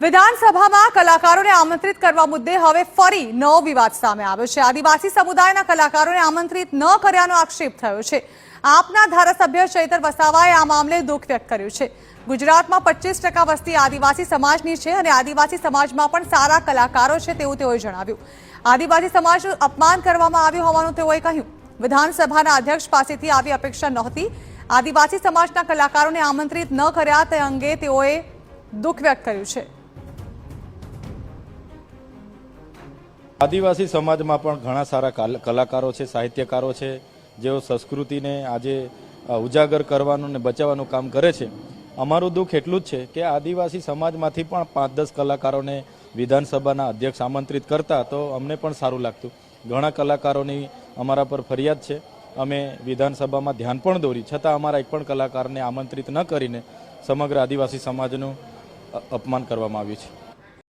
વિધાનસભામાં કલાકારોને આમંત્રિત કરવા મુદ્દે હવે ફરી નવો વિવાદ સામે આવ્યો છે. આદિવાસી સમુદાયના કલાકારોને આમંત્રિત ન કર્યાનો આક્ષેપ થયો છે. આપના ધારાસભ્ય ચૈતર વસાવાએ આ મામલે દુઃખ વ્યક્ત કર્યું છે. ગુજરાતમાં પચીસ ટકા વસ્તી આદિવાસી સમાજની છે અને આદિવાસી સમાજમાં પણ સારા કલાકારો છે તેવું તેઓએ જણાવ્યું. આદિવાસી સમાજનું અપમાન કરવામાં આવ્યું હોવાનું તેઓએ કહ્યું. વિધાનસભાના અધ્યક્ષ પાસેથી આવી અપેક્ષા નહોતી. આદિવાસી સમાજના કલાકારોને આમંત્રિત ન કર્યા તે અંગે તેઓએ દુઃખ વ્યક્ત કર્યું છે. આદિવાસી સમાજમાં પણ ઘણા સારા કાલ- કલાકારો છે, સાહિત્યકારો છે, જેઓ સંસ્કૃતિને આજે ઉજાગર કરવાનું ને બચાવવાનું કામ કરે છે. અમારું દુઃખ એટલું જ છે કે આદિવાસી સમાજમાંથી પણ પાંચ દસ કલાકારોને વિધાનસભાના અધ્યક્ષ આમંત્રિત કરતા તો અમને પણ સારું લાગતું. ઘણા કલાકારોની અમારા પર ફરિયાદ છે. અમે વિધાનસભામાં ધ્યાન પણ દોરી છતાં અમારા એક પણ કલાકારને આમંત્રિત ન કરીને સમગ્ર આદિવાસી સમાજનું અપમાન કરવામાં આવ્યું છે.